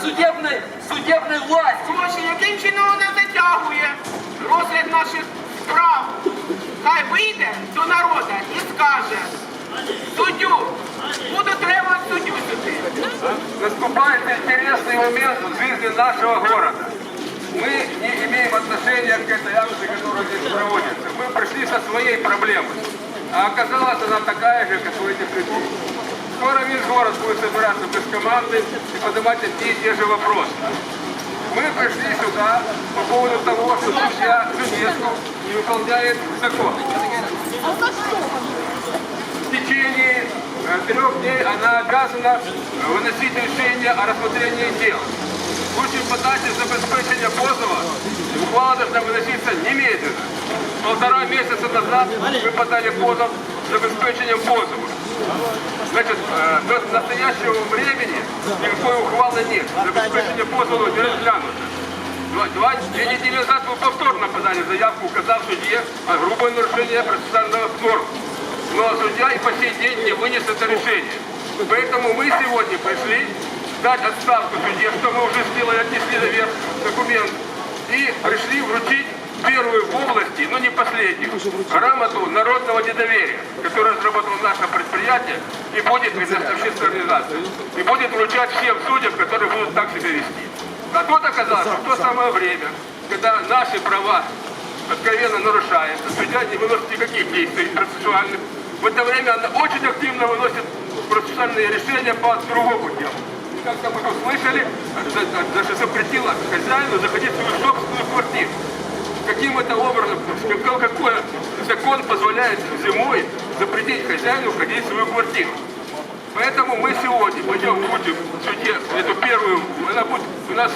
именно судебной, судебной власти. Слушай, яким чином вона затягує розгляд наших справ? Хай вийде до народу і скаже, суддю, буду требувати суддю сюди. Наступает интересный момент в жизни нашего города. Мы не имеем отношения к этой акции, которая здесь проводится. Мы пришли со своей проблемой. А оказалась она такая же, как у этих людей. Скоро весь город будет собираться без команды и поднимать одни и те же вопросы. Мы пришли сюда по поводу того, что судья Женеску не выполняет закон. В течение трех дней она обязана выносить решение о рассмотрении дел. В случае подачи забезпечения позова ухвала должна выноситься немедленно. Полтора месяца назад мы подали позов с забезпечением позова. Значит, э, до настоящего времени никакой ухвалы нет. Забезпечение позова не разглянуто. Два, два, две недели назад мы повторно подали заявку, указав судье о грубое нарушение процессуального норм. Но судья и по сей день не вынес это решение. Поэтому мы сегодня пришли дать отставку судье, что мы уже сделали, отнесли наверх документ, и пришли вручить первую в области, но не последнюю, грамоту народного недоверия, которую разработало наше предприятие и будет общественная организация, и будет вручать всем судьям, которые будут так себя вести. А тут оказалось, что в то самое время, когда наши права откровенно нарушается, судья не выносит никаких действий процессуальных, в это время она очень активно выносит процессуальные решения по другому делу. И Как мы уже слышали, за- даже запретила хозяину заходить в свою собственную квартиру. Каким это образом, какой, закон позволяет зимой запретить хозяину входить в свою квартиру? Поэтому мы сегодня пойдем будем судье, эту первую, она будет у нас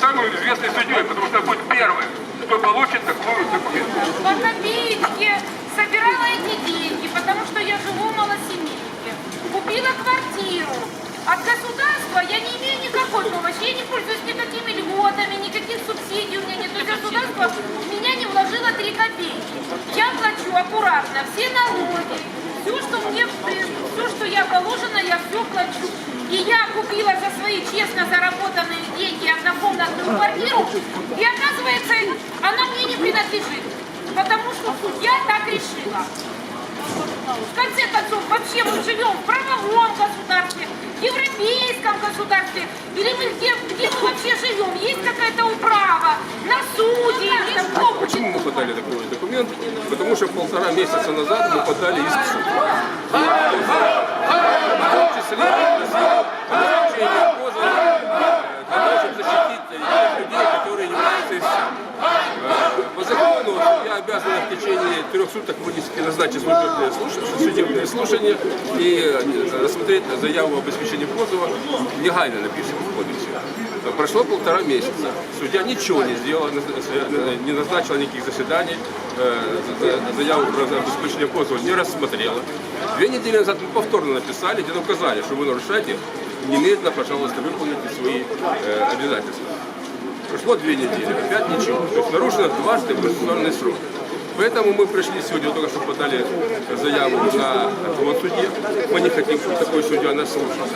самой известной судьей, потому что она будет первая, кто получит такую документ. по копеечке собирала эти деньги, потому что я живу в малосемейке. Купила квартиру. От государства я не имею никакой помощи, я не пользуюсь никакими льготами, никаких субсидий у меня нет. То есть государство в меня не вложило 3 копейки. Я плачу аккуратно все налоги, все, что мне, все, что я положено, я все плачу. И я купила за свои честно заработанные деньги однокомнатную квартиру, и оказывается, она мне не принадлежит, потому что судья так решила. В конце концов, вообще мы живем в правовом государстве, в европейском государстве, или мы где, где мы вообще живем? Есть какая-то управа на суде, будет Почему мы подали такой документ? Потому что полтора месяца назад мы подали иск в суд. В том числе просил обеспечение позова э, для того, чтобы защитить тех людей, которые являются истцами. Э, По закону я обязан в течение трех суток вынести назначить судебное слушание, судебное слушание и э, рассмотреть заяву об обеспечении позова. Негайно напишем в кодексе. Прошло полтора месяца. Судья ничего не сделал, не назначила никаких заседаний, э, за- заяву про обеспечение позова не рассмотрела. Две недели назад мы повторно написали, где указали, что вы нарушаете, немедленно, пожалуйста, выполните свои э, обязательства. Прошло две недели, опять ничего. То есть нарушено дважды процессуальный срок. Поэтому мы пришли сегодня, только что подали заяву на отвод судье. Мы не хотим, чтобы такой судья нас слушал.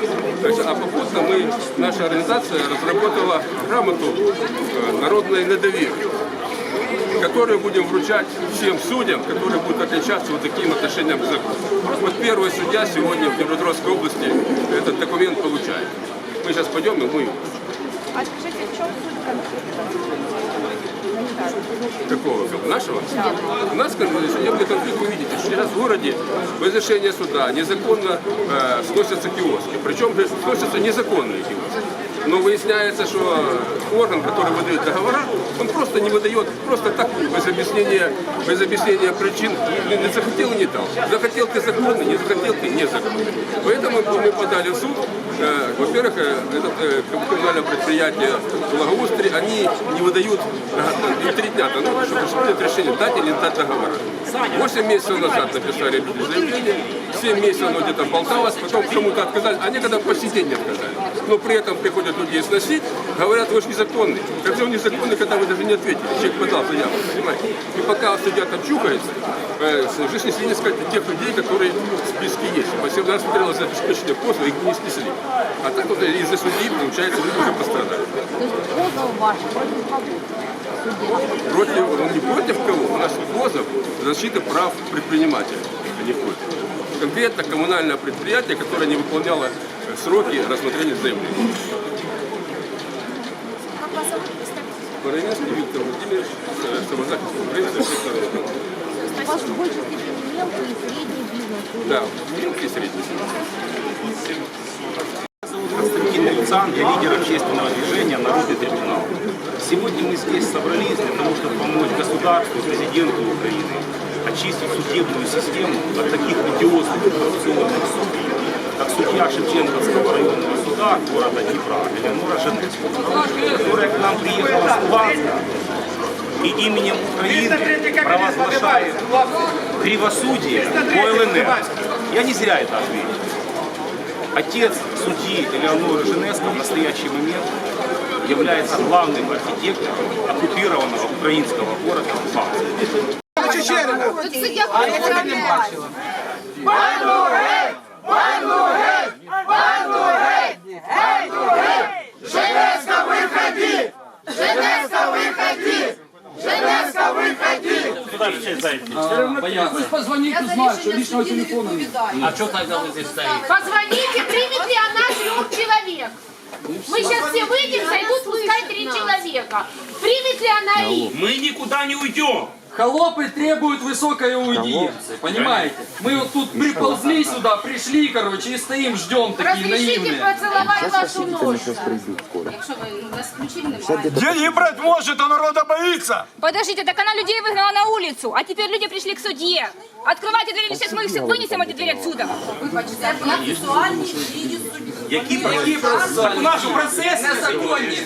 А попутно мы, наша организация разработала грамоту э, «Народное недоверие», которую будем вручать всем судьям, которые будут отличаться вот таким отношением к закону. Вот первый судья сегодня в Днепропетровской области этот документ получает. Мы сейчас пойдем и мы А скажите, в чем суть конфликта? Какого? Нашего? У нас конфликт, судебный конфликт, вы видите, что сейчас в городе без решения суда незаконно э, сносятся киоски. Причем сносятся незаконные киоски. Но выясняется, что орган, который выдает договора, он просто не выдает, просто так, без объяснения, без объяснения причин, не, не захотел и не дал. Захотел ты законный, не захотел ты незаконный. Поэтому мы подали в суд. Э, Во-первых, э, это э, коммунальное предприятие Благоустрий, они не выдают им три дня, ну, чтобы рассмотреть решение, дать или не дать договора. Восемь месяцев назад написали заявление, семь месяцев оно где-то болталось, потом кому-то отказали, а некогда по сей день не отказали. Но при этом приходят людей сносить, Говорят, вы же незаконный. Как же он незаконный, когда вы даже не ответили? Человек подал заявку, понимаете? И пока судья там чухается, э, жизнь если не сказать тех людей, которые в списке есть. Она смотрела за обеспечение позова, их не снесли. А так вот из-за судьи, получается, люди уже пострадали. То есть позов ваш против кого? Против, ну, не против кого, у нас позов защита прав предпринимателя, а не против. Конкретно коммунальное предприятие, которое не выполняло сроки рассмотрения заявления. Боровинский Виктор Владимирович, самозахист конкуренции, общественного руководства. У вас в большей степени мелкий и средний бизнес. Да, мелкий и средний. Константин Люцан, я лидер общественного движения «Народный трибунал». Сегодня мы здесь собрались для того, чтобы помочь государству, президенту Украины очистить судебную систему от таких идиотских коррупционных судей, как судья Шевченковского районного суда города Днепра Элеонора Женецкая, которая к нам приехала с Луганска и именем Украины провозглашает кривосудие по ЛНР. Я не зря это ответил. Отец судьи Элеоноры Женеско в настоящий момент является главным архитектором оккупированного украинского города Луганска. Тут судья Кузнецов. Пусть позвонит, узнает, что личного телефона нет. А что тогда вы здесь стоите? Позвоните, примет ли она трех человек. Мы сейчас все выйдем, зайдут пускай три человека. Примет ли она их? Мы никуда не уйдем. Холопы требуют высокой аудиенции, понимаете? Мы вот тут приползли сюда, пришли, короче, и стоим, ждем такие Разрешите наивные. поцеловать вашу ножку. Якщо ви вас включили, немає. Деньги брать может, а народа боится. Подождите, так она людей выгнала на улицу, а теперь люди пришли к судье. Открывайте двери, или сейчас мы их всех вынесем эти двери отсюда. Вибачте, процесуальні дії судді. Які процеси? Наші процеси Незаконні.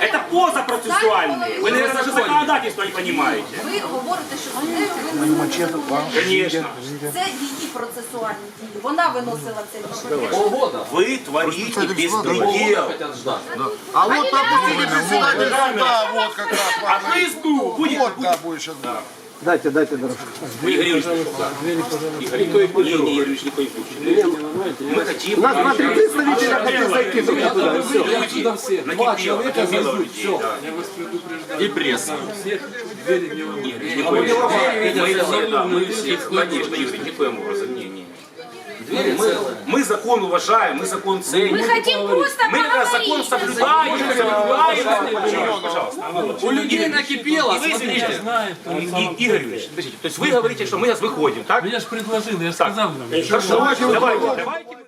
Это позапроцессуальные. Вы, наверное, даже законодательство не понимаете. Ви говорите, що суддею виносили. Конечно. Це її процесуальні дії. Вона виносила це рішення. Полгода. Вы творите Полгода беспредел. хотят ждать. А вот, допустим, председатель суда, вот как раз. А поезду будет... Вот, да, будет сейчас. Дайте, дайте дорожку. Игорь Юрьевич, Игорь Юрьевич, не, не, не случаем. Мы хотим... У нас два три представителя хотят зайти только туда. Все. Отсюда все. Два человека зайдут, все. И пресса. В коем случае. Мы все, да, мы все, конечно, Юрий, ни в коем образом. Не, не. Двери Мы, целые. мы закон уважаем, мы закон ценим. Мы хотим просто Мы раз закон поговорить. соблюдаем, соблюдаем. Пожалуйста. У людей накипело, смотрите. И- Игорь Юрьевич, подождите, то есть вы говорите, что мы сейчас выходим, так? Я же предложил, я же сказал. Хорошо, давайте, давайте.